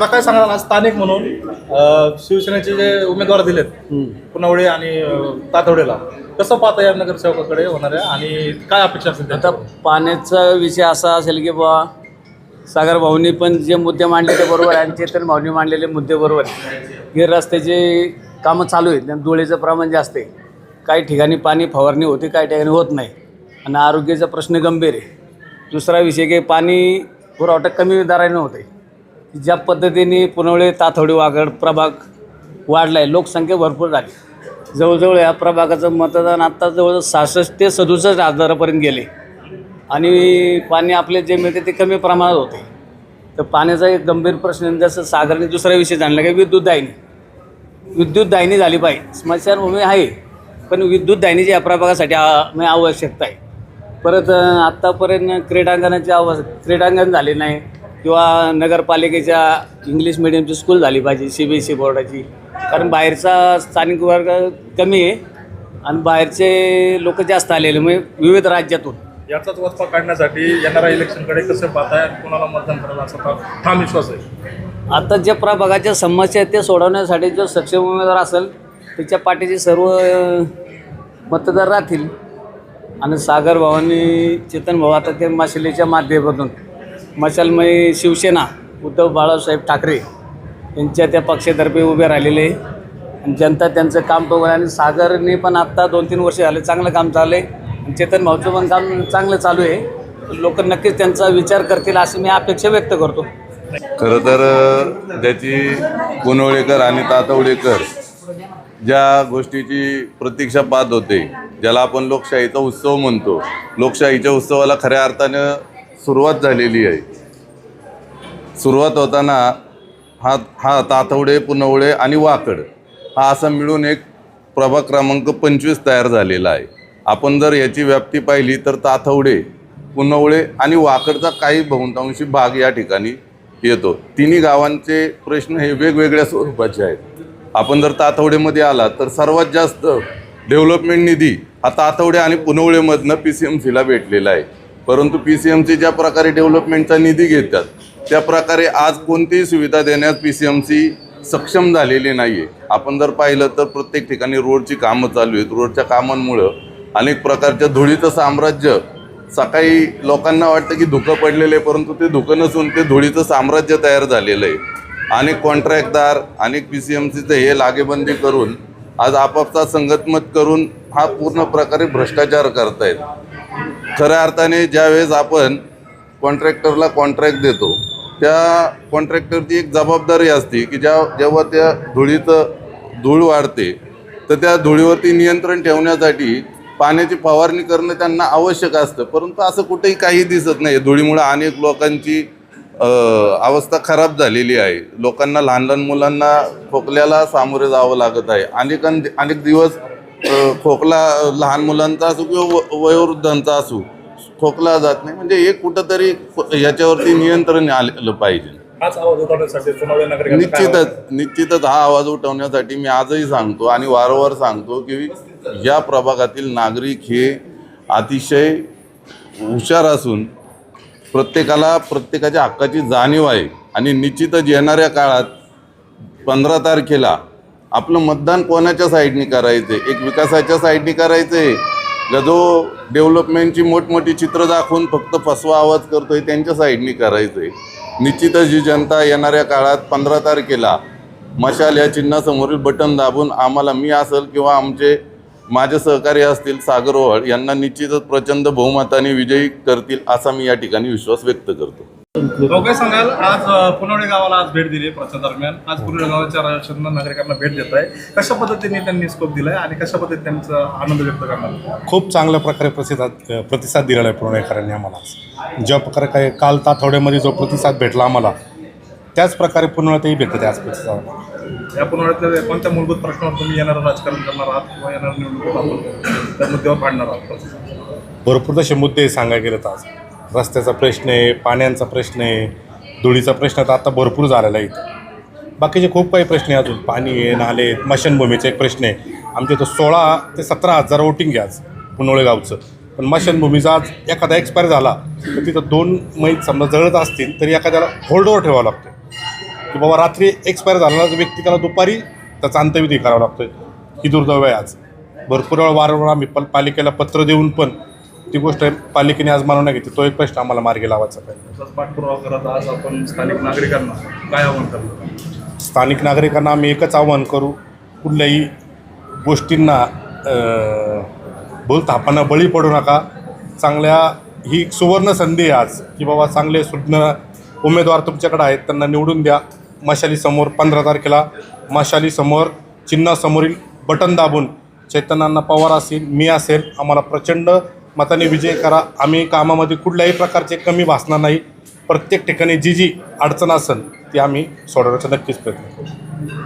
आता काय सांगाल आज स्थानिक म्हणून अं, शिवसेनेचे जे उमेदवार दिलेत पुनवळे आणि अं, तातवडेला कसं पाहता या नगरसेवकाकडे होणाऱ्या आणि काय अपेक्षा असेल आता त्यांच्या पाण्याचा विषय असा असेल की बा सागर भाऊनी पण जे मुद्दे मांडले ते बरोबर आहे आणि चेतन भाऊनी मांडलेले मुद्दे बरोबर आहे. हे रस्त्याचे कामं चालू आहेत आणि धुळेचं प्रमाण जास्त आहे. काही ठिकाणी पाणी फवारणी होते काही ठिकाणी होत नाही. आणि आरोग्याचा प्रश्न गंभीर आहे. दुसरा विषय की पाणी पुरवठा कमी दराने होते ज्या पद्धतीने पुनवळे ताथवडी वागड प्रभाग वाढला आहे लोकसंख्या भरपूर झाली. जवळजवळ या प्रभागाचं मतदान आत्ता जवळजवळ सहासष्ट ते सदुसष्ट हजारापर्यंत गेले. आणि पाणी आपले जे मिळते ते कमी प्रमाणात होते. तर पाण्याचा एक गंभीर प्रश्न जसं सागरने दुसरा विषय जाणला की विद्युत दाहिनी. विद्युत दाहिनी झाली पाहिजे. स्मशानभूमी आहे पण विद्युत दायनीची या प्रभागासाठी आ- म्हणजे आवश्यकता आहे. परत आत्तापर्यंत क्रीडांगणाची आवश्यक क्रीडांगण झाले नाही. किंवा नगरपालिकेच्या इंग्लिश मिडियमची स्कूल झाली पाहिजे सी बी एस सी बोर्डाची कारण बाहेरचा स्थानिक वर्ग कमी आहे आणि बाहेरचे लोक जास्त आलेले म्हणजे विविध राज्यातून. याचाच वचपा काढण्यासाठी येणाऱ्या इलेक्शनकडे कसं पाहताय कोणाला मतदान करायला असा ठाम- विश्वास आहे? आता ज्या प्रभागाच्या समस्या आहेत त्या सोडवण्यासाठी जो सक्षम उमेदवार असेल त्याच्या पाठीचे सर्व मतदार राहतील. आणि सागर भावानी चेतन भाऊ आता ते मशालीच्या माध्यमातून मशालमय शिवसेना उद्धव बाळासाहेब ठाकरे यांच्या त्या पक्षातर्फे उभे राहिलेले. आणि जनता त्यांचं काम बघून आणि सागरने पण आत्ता दोन तीन वर्ष झाले चांगलं काम चाललं आहे आणि चेतन भाऊचं पण काम चांगलं चालू आहे. लोक नक्कीच त्यांचा विचार करतील अशी मी अपेक्षा व्यक्त करतो. खरं तर ज्याची पुनवळेकर आणि तातवडेकर ज्या गोष्टीची प्रतीक्षा पाहत होते ज्याला आपण लोकशाहीचा उत्सव म्हणतो. लोकशाहीच्या उत्सवाला खऱ्या अर्थानं सुरुवात झालेली आहे. सुरुवात होताना हा हा तातवडे पुनवळे आणि वाकड हा असा मिळून एक प्रभाग क्रमांक पंचवीस तयार झालेला आहे. आपण जर याची व्याप्ती पाहिली तर तातवडे पुनवळे आणि वाकडचा काही बहुतांशी भाग या ठिकाणी येतो. तिन्ही गावांचे प्रश्न हे वेगवेगळ्या स्वरूपाचे आहेत. आपण जर तातवडेमध्ये आला तर सर्वात जास्त डेव्हलपमेंट निधी हा तातवडे आणि पुनवळेमधनं पी सी एम सीला भेटलेला आहे. परंतु पी सी एम सी ज्या प्रकारे डेव्हलपमेंटचा निधी घेतात त्या प्रकारे आज कोणतीही सुविधा देण्यास पी सी एम सी सक्षम झालेली नाही आहे आपण जर पाहिलं तर प्रत्येक ठिकाणी रोडची कामं चालू आहेत. रोडच्या कामांमुळं अनेक प्रकारच्या धुळीचं साम्राज्य सकाळी लोकांना वाटतं की धुकं पडलेलं आहे परंतु ते धुकं नसून ते धुळीचं साम्राज्य तयार झालेलं आहे. अनेक कॉन्ट्रॅक्टदार अनेक पी सी एम सीचं हे लागेबंदी करून आज आपापसात संगतमत करून हा पूर्ण प्रकारे भ्रष्टाचार करतायत. खऱ्या अर्थाने ज्यावेळेस आपण कॉन्ट्रॅक्टरला कॉन्ट्रॅक्ट देतो त्या कॉन्ट्रॅक्टरची एक जबाबदारी असते की ज्या जेव्हा त्या धुळीचं धूळ वाढते तर त्या धुळीवरती नियंत्रण ठेवण्यासाठी पाण्याची फवारणी करणं त्यांना आवश्यक असतं. परंतु असं कुठेही काही दिसत नाही. धुळीमुळे अनेक लोकांची अवस्था खराब झालेली आहे. लोकांना लहान लहान मुलांना खोकल्याला सामोरे जावं लागत आहे. अनेकां अनेक दिवस खोकला लहान मुलांचा असो किंवा व- वयोवृद्धांचा असो खोकला जात नाही. म्हणजे हे कुठंतरी याच्यावरती नियंत्रण आलेलं पाहिजे. निश्चितच निश्चितच हा आवाज उठवण्यासाठी मी आजही सांगतो आणि वारंवार सांगतो की या प्रभागातील नागरिक हे अतिशय हुशार असून प्रत्येकाला प्रत्येकाच्या हक्काची जाणीव आहे. आणि निश्चितच येणाऱ्या काळात पंधरा तारखेला आपलं मतदान कोणाच्या साईडनी करायचं आहे एक विकासाच्या साईडनी करायचं आहे का जो डेव्हलपमेंटची मोठमोठी चित्र दाखवून फक्त फसवा आवाज करतोय त्यांच्या साईडनी करायचं आहे निश्चितच जी जनता येणाऱ्या काळात पंधरा तारखेला मशाल या चिन्हासमोरील बटन दाबून आम्हाला मी असेल किंवा आमचे माझे सहकारी असतील सागर ओहळ यांना निश्चितच प्रचंड बहुमताने विजयी करतील असा मी या ठिकाणी विश्वास व्यक्त करतो. काय सांगाल आज अ, पुनवळे गावाला आज भेट दिली प्रचार दरम्यान. आज पुनवळे गावाच्या रहिवाशांना नागरिकांना भेट देत आहे. कशा पद्धतीने त्यांनी स्कोप दिलाय आणि कशा पद्धतीने त्यांचा आनंद व्यक्त करणार? खूप चांगल्या प्रकारे प्रतिसाद प्रतिसाद दिलेला आहे पुणेकरांनी आम्हाला. ज्या प्रकारे काय काल ताथवड्यामध्ये जो प्रतिसाद भेटला आम्हाला त्याच प्रकारे पुनवळ्यातही भेटत आज प्रतिसाद. या पुनवळ्यातल्या कोणत्या मूलभूत प्रश्नावर तुम्ही येणारं राजकारण करणार आहात किंवा येणार निवडणूक त्या मुद्द्यावर भांडणार आहात? भरपूर तसे मुद्दे सांगायला गेलेत आज. रस्त्याचा प्रश्न आहे पाण्याचा प्रश्न आहे धुळीचा प्रश्न तर आता भरपूर झालेला आहे इथं. बाकीचे खूप काही प्रश्न आहे अजून. पाणी आहे नाले आहेत, स्मशानभूमीचा एक प्रश्न आहे. आमच्या इथं सोळा ते सतरा हजार वोटिंग आहे आज पुनोळे गावचं पण मशनभूमीचा आज एखादा एक्सपायर झाला तर तिथं दोन महिने समजा जळत असतील तरी एखाद्याला होल्डवर ठेवावं लागतं की बाबा रात्री एक्सपायर झालेला व्यक्ती त्याला दुपारी त्याचा अंत्यविधी करावा लागतो ही दुर्दैव आहे आज. भरपूर वेळा वारंवार आम्ही पल पालिकेला पत्र देऊन पण ती गोष्ट पालिकेने आज मानवण्यात घेतली. तो एक प्रश्न आम्हाला मार्गी लावायचा तसंच पाठपुरावा करत आज आपण स्थानिक नागरिकांना काय आव्हान करतो स्थानिक नागरिकांना आम्ही एकच आवाहन करू कुठल्याही गोष्टींना अ, भूलथापांना बळी पडू नका. चांगल्या ही सुवर्ण संधी आहे आज की बाबा चांगले सुज्ञ उमेदवार तुमच्याकडे आहेत त्यांना निवडून द्या. मशालीसमोर पंधरा तारखेला मशालीसमोर चिन्हासमोरील बटन दाबून चैतन्यांना पवार असेल मी असेल आम्हाला प्रचंड मताने विजय करा. आम्ही कामामध्ये कुठल्याही प्रकारचे कमी भासणार नाही. प्रत्येक ठिकाणी जी जी अडचण असेल ती आम्ही सोडवण्याचा नक्कीच प्रयत्न करू.